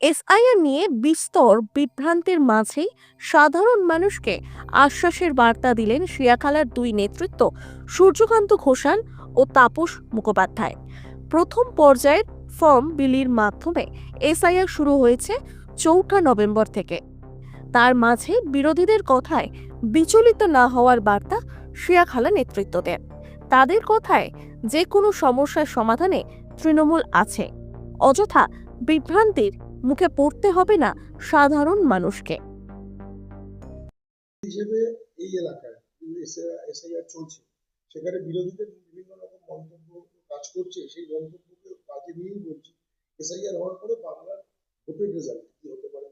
SIR নিয়ে বিস্তর বিভ্রান্তির মাঝেই সাধারণ মানুষকে আশ্বাসের বার্তা দিলেন শিয়াখালার দুই নেতৃত্ব, সূর্যকান্ত ঘোষাল ও তাপস মুখোপাধ্যায়। প্রথম পর্যায়ের ফর্ম বিলির মাধ্যমে এসআইআর শুরু হয়েছে চৌঠা নভেম্বর থেকে। তার মাঝে বিরোধীদের কথায় বিচলিত না হওয়ার বার্তা শিয়াখালা নেতৃত্ব দেন তাদের কথায় যে কোনো সমস্যার সমাধানে তৃণমূল আছে। অযথা বিভ্রান্তির মুখে পড়তে হবে না সাধারণ মানুষকে। হিসেবে এই এলাকায় এসআইআর চলছে। সেখানে বিরোধীদের বিভিন্ন রকম মন্তব্য কাজ করছে। সেই মন্তব্যকে কাজে নিয়েই বলছি এসআইআর হওয়ার পরে বাংলার ভোটের রেজাল্ট কি হতে পারে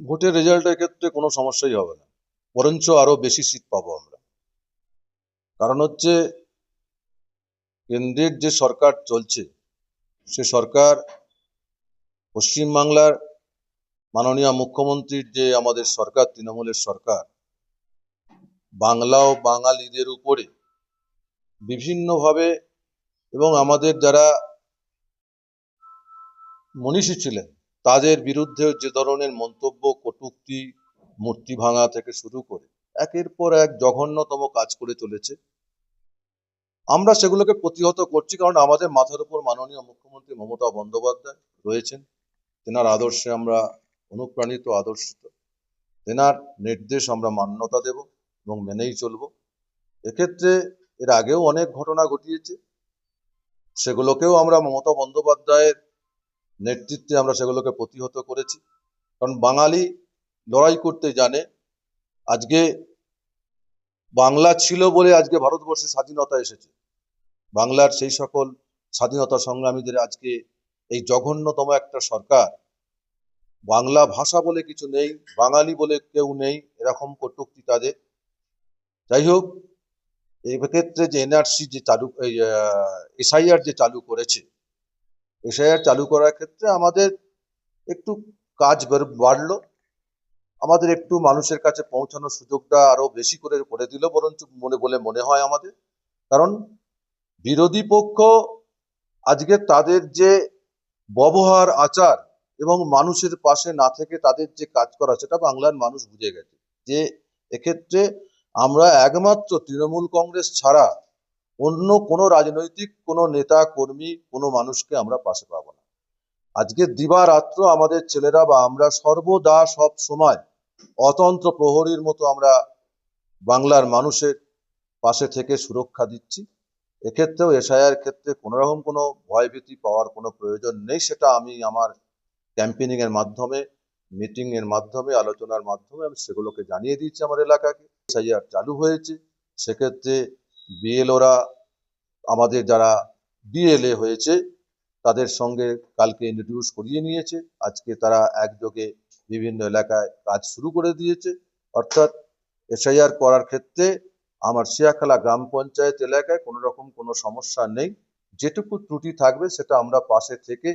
ভোটের রেজাল্টের ক্ষেত্রে কোনো সমস্যাই হবে না। বরঞ্চ আরও বেশি সিট পাবো আমরা। কারণ হচ্ছে কেন্দ্রের যে সরকার চলছে সে সরকার পশ্চিমবাংলার মাননীয় মুখ্যমন্ত্রীর যে আমাদের সরকার, তৃণমূলের সরকার বাংলা ও বাঙালিদের উপরে বিভিন্নভাবে এবং আমাদের যারা মনীষী ছিলেন, তাদের বিরুদ্ধে যে ধরনের মন্তব্য, কটূক্তি, মূর্তি ভাঙা থেকে শুরু করে একের পর এক জঘন্যতম কাজ করে চলেছে। আমরা সেগুলোকে প্রতিহত করছি কারণ আমাদের মাথার উপর মাননীয় মুখ্যমন্ত্রী মমতা বন্দ্যোপাধ্যায় রয়েছেন। তেনার আদর্শে আমরা অনুপ্রাণিত, আদর্শিত। তেনার নির্দেশ আমরা মান্যতা দেব এবং মেনেই চলব। এক্ষেত্রে এর আগেও অনেক ঘটনা ঘটিয়েছে। সেগুলোকেও আমরা মমতা বন্দ্যোপাধ্যায়ের নেতৃত্বে আমরা সেগুলোকে প্রতিহত করেছি। কারণ বাঙালি লড়াই করতে জানে, আজকে বাংলা ছিল বলে আজকে ভারতবর্ষে স্বাধীনতা এসেছে। বাংলার সেই সকল স্বাধীনতা সংগ্রামীদের আজকে এই জঘন্যতম একটা সরকার। বাংলা ভাষা বলে কিছু নেই, বাঙালি বলে কেউ নেই, এরকম কটূক্তি তাদের। যাই হোক, এই ক্ষেত্রে যে এনআরসি যে চালু এসআইআর যে চালু করেছে, এসআইআর চালু করার ক্ষেত্রে আমাদের একটু কাজ বাড়লো। আমাদের একটু মানুষের কাছে পৌঁছানোর সুযোগটা আরও বেশি করে করে দিল, বরঞ্চ মনে, বলে মনে হয় আমাদের। কারণ বিরোধী পক্ষ আজকে তাদের যে ব্যবহার, আচার এবং মানুষের পাশে না থেকে তাদের যে কাজ করা, সেটা বাংলার মানুষ বুঝে গেছে। যে এক্ষেত্রে আমরা একমাত্র তৃণমূল কংগ্রেস ছাড়া অন্য কোনো রাজনৈতিক, কোনো নেতা, কর্মী, কোনো মানুষকে আমরা পাশে পাবো না। আজকে দিবারাত্র আমাদের ছেলেরা বা আমরা সর্বদা সব সময় অতন্ত্র প্রহরীর মতো আমরা বাংলার মানুষের পাশে থেকে সুরক্ষা দিচ্ছি। এক্ষেত্রেও এসআইআর ক্ষেত্রে কোনো রকম কোনো ভয়ভীতি পাওয়ার কোনো প্রয়োজন নেই। সেটা আমি আমার ক্যাম্পেনিং এর মাধ্যমে মিটিং এর মাধ্যমে, আলোচনার মাধ্যমে আমি সেগুলোকে জানিয়ে দিয়েছি আমার এলাকাকে। এসআইআর চালু হয়েছে। সেক্ষেত্রে বিএলওরা আমাদের যারা বিএলএ হয়েছে, তাদের সঙ্গে কালকে ইন্ট্রোডিউস করিয়ে নিয়েছে। আজকে তারা একযোগে বিভিন্ন এলাকায় কাজ শুরু করে দিয়েছে। অর্থাৎ এসআইআর করার ক্ষেত্রে আমার শিয়াখালা গ্রাম পঞ্চায়েত এলাকায় কোনো রকম কোনো সমস্যা নেই। যেটুকু ত্রুটি থাকবে সেটা আমরা পাশে থেকে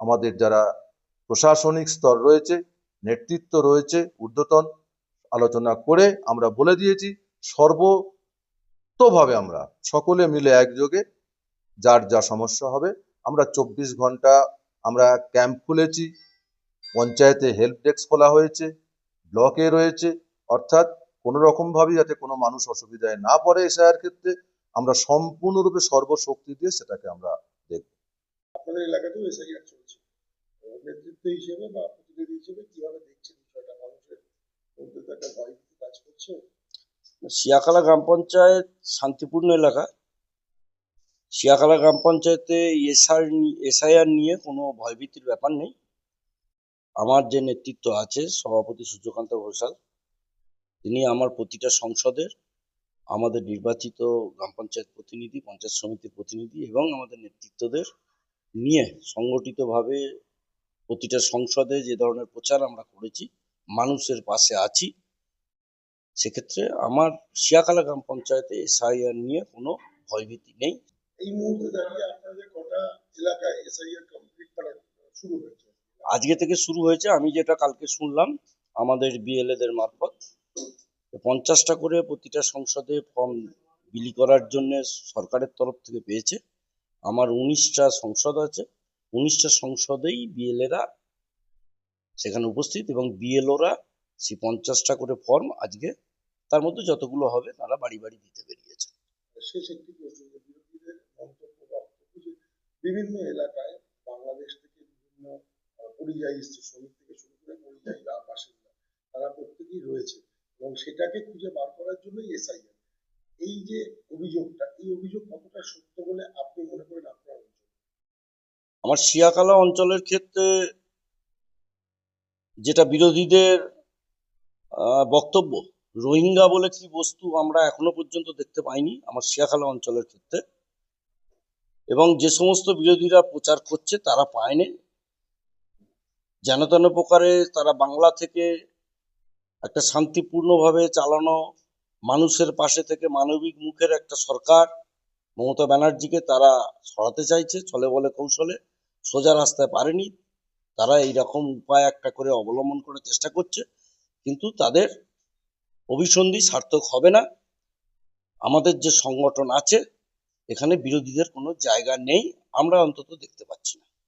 আমাদের যারা প্রশাসনিক স্তর রয়েছে, নেতৃত্ব রয়েছে, ঊর্ধ্বতন আলোচনা করে আমরা বলে দিয়েছি সর্বতভাবে আমরা সকলে মিলে একযোগে যার যা সমস্যা হবে, আমরা চব্বিশ ঘণ্টা আমরা ক্যাম্প খুলেছি, পঞ্চায়েতে হেল্প ডেস্ক খোলা হয়েছে, ব্লকে রয়েছে, অর্থাৎ কোনো রকম ভাবে যাতে কোনো মানুষ অসুবিধায় না পড়ে এসআইআর ক্ষেত্রে আমরা সম্পূর্ণরূপে সর্বশক্তি দিয়ে সেটাকে আমরা আপনাদের এলাকাতেও এসআইআর চলছে। নেতৃত্ব হিসেবে বা প্রতিনিধি হিসেবে কীভাবে দেখছেন বিষয়টা? মানুষের মধ্যে তো একটা ভয় কাজ করছে। শিয়াখালা গ্রাম পঞ্চায়েত শান্তিপূর্ণ এলাকা। শিয়াখালা গ্রাম পঞ্চায়েতে এসআর এসআইআর নিয়ে কোনো ভয়ভীতির ব্যাপার নেই। আমার যে নেতৃত্ব আছে সভাপতি সূর্যকান্ত ঘোষাল তিনি আমার প্রতিটা সংসদের আমাদের নির্বাচিত গ্রাম পঞ্চায়েত প্রতিনিধি পঞ্চায়েত সমিতির প্রতিনিধি এবং আমাদের নেতৃত্বদের নিয়ে সংগঠিতভাবে প্রতিটা সংসদে যে ধরনের প্রচার আমরা করেছি মানুষের পাশে আছি। সেক্ষেত্রে আমার শিয়াখালা গ্রাম পঞ্চায়েতে এসআইআর নিয়ে কোনো ভয়ভীতি নেই। এই মুহূর্তে দাঁড়িয়ে আপনাদের কটা এলাকায় এসআইআর কমপ্লিট মানে শুরু হয়েছে? আজকে থেকে শুরু হয়েছে আমি যেটা কালকে শুনলাম আমাদের বিএলএদের মারফত। পঞ্চাশটা করে প্রতিটা সংসদে ফর্ম বিলি করার জন্য সরকারের তরফ থেকে পেয়েছে। আমার উনিশটা সংসদ আছে, উনিশটা সংসদেই বিএলএরা সেখানে উপস্থিত এবং বিএলওরা সেই পঞ্চাশটা করে ফর্ম আজকে তার মধ্যে যতগুলো হবে তারা বাড়ি বাড়ি দিতে বেরিয়েছে। বিভিন্ন এলাকায় বাংলাদেশ থেকে বিভিন্ন পরিযায়ী শ্রমিক থেকে শুরু করে পরিযায়ী বাসিন্দা, তারা প্রত্যেকেই রয়েছে। এবং সেটাকে খুঁজে বার করার জন্যই এসআইআর এই যে অভিযোগটা, এই অভিযোগ কতটা সত্য বলে আপনি মনে করেন আপনার অঞ্চলে? আমার শিয়াকালা অঞ্চলের ক্ষেত্রে যেটা বিরোধীদের বক্তব্য, রোহিঙ্গা বলে কি বস্তু আমরা এখনও পর্যন্ত দেখতে পাইনি আমার শিয়াখালা অঞ্চলের ক্ষেত্রে। এবং যে সমস্ত বিরোধীরা প্রচার করছে তারা পায়নি। যেন তেন প্রকারে তারা বাংলা থেকে একটা শান্তিপূর্ণভাবে চালানো মানুষের পাশে থেকে মানবিক মুখের একটা সরকার, মমতা ব্যানার্জিকে তারা সরাতে চাইছে, ছলে বলে কৌশলে, সোজা রাস্তায় পারেনি। তারা এইরকম উপায় একটা করে অবলম্বন করার চেষ্টা করছে, কিন্তু তাদের অভিসন্ধি সার্থক হবে না। আমাদের যে সংগঠন আছে, এখানে বিরোধীদের কোনো জায়গা নেই, আমরা অন্তত দেখতে পাচ্ছি না।